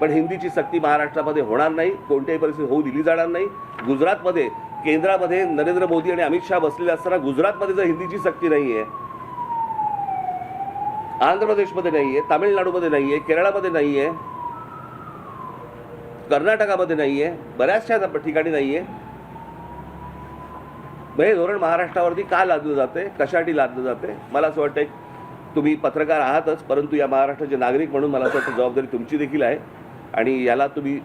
पण हिंदीची सक्ती महाराष्ट्रामध्ये होणार नाही कोणत्याही परिस्थितीत होऊ दिली जाणार नाही. गुजरातमध्ये केंद्रामध्ये नरेंद्र मोदी आणि अमित शहा बसलेले असताना गुजरातमध्ये जर हिंदीची सक्ती नाही आहे आंध्र प्रदेशमध्ये नाही आहे तामिळनाडूमध्ये नाही आहे केरळामध्ये नाही आहे कर्नाटकामध्ये नाही आहे बऱ्याचशा ठिकाणी नाही आहे हे धोरण महाराष्ट्रावरती का लादलं जाते कशासाठी लादलं जाते मला असं वाटतं तुम्ही पत्रकार आहातच परंतु या महाराष्ट्राचे नागरिक म्हणून मला असं वाटतं जबाबदारी तुमची देखील आहे. आणि याला तुम्ही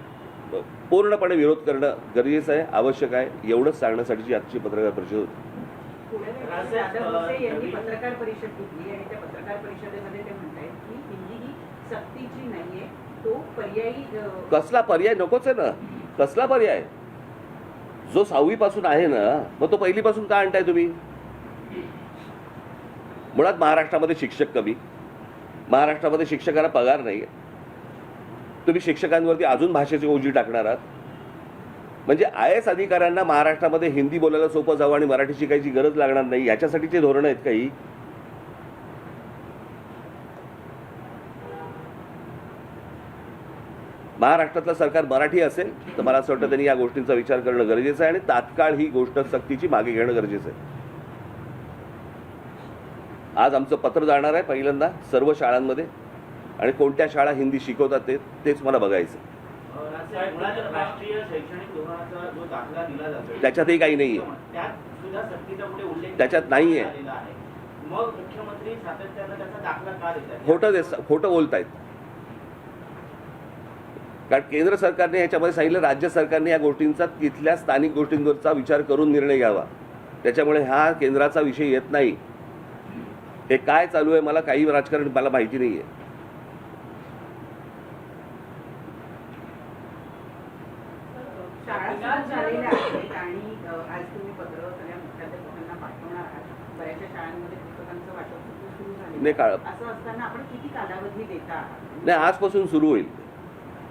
पूर्णपणे विरोध करणं गरजेचं आहे आवश्यक आहे एवढंच सांगण्यासाठीची आजची पत्रकार परिषद होती. पुण्यात दादा भुसे यांनी पत्रकार परिषद घेतली आणि त्या पत्रकार परिषदेमध्ये ते म्हणतायत की हिंदी ही सक्तीची नाहीये तो पर्यायी अ, कसला पर्याय? नकोच आहे ना. कसला पर्याय? जो सहावीपासून आहे ना मग तो पहिलीपासून का आणताय तुम्ही? मुळात महाराष्ट्रामध्ये शिक्षक कमी. महाराष्ट्रामध्ये शिक्षकांना पगार नाही तुम्ही शिक्षकांवरती अजून भाषेची ओझी टाकणार आहात? म्हणजे आय एस अधिकाऱ्यांना महाराष्ट्रामध्ये हिंदी बोलायला सोपं जावं आणि मराठी शिकायची गरज लागणार नाही याच्यासाठीचे धोरणं आहेत काही? महाराष्ट्रातलं सरकार मराठी असेल तर मला असं वाटतं त्यांनी या गोष्टींचा विचार करणं गरजेचं आहे आणि तात्काळ ही गोष्ट सक्तीची मागे घेणं गरजेचं आहे. आज आमचं पत्र जाणार आहे पहिल्यांदा सर्व शाळांमध्ये. आणि कोणत्या शाळा हिंदी शिकवतात ते तेच मला बघायचं. त्याच्यातही काही पुढे उल्लेख त्याच्यात नाहीये. झालेला आहे. खोटं खोटं बोलतायत. कारण केंद्र सरकारने ह्याच्यामध्ये सांगितलं राज्य सरकारने या गोष्टींचा तिथल्या स्थानिक गोष्टींवरचा विचार करून निर्णय घ्यावा. त्याच्यामुळे हा केंद्राचा विषय येत नाही. हे काय चालू आहे मला काही राजकारण मला माहिती नाही आहे झालेल्या आहेत आणि आज तुम्ही पत्र सगळ्या मुख्याध्यापकांना पाठवणार आहात. बऱ्याचशा शाळांमध्ये पुस्तकांचं वाटप सुरू झालं नाही काळ असं असताना आपण किती कालावधी देता? आहात नाही आजपासून सुरू होईल.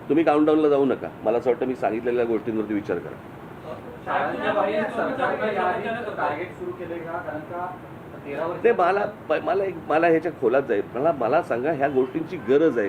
तुम्ही काउंटडाऊनला जाऊ नका. मला असं वाटतं मी सांगितलेल्या गोष्टींवरती विचार करा. ते मला मला एक मला ह्याच्या खोलात जाईल. मला मला सांगा ह्या गोष्टींची गरज आहे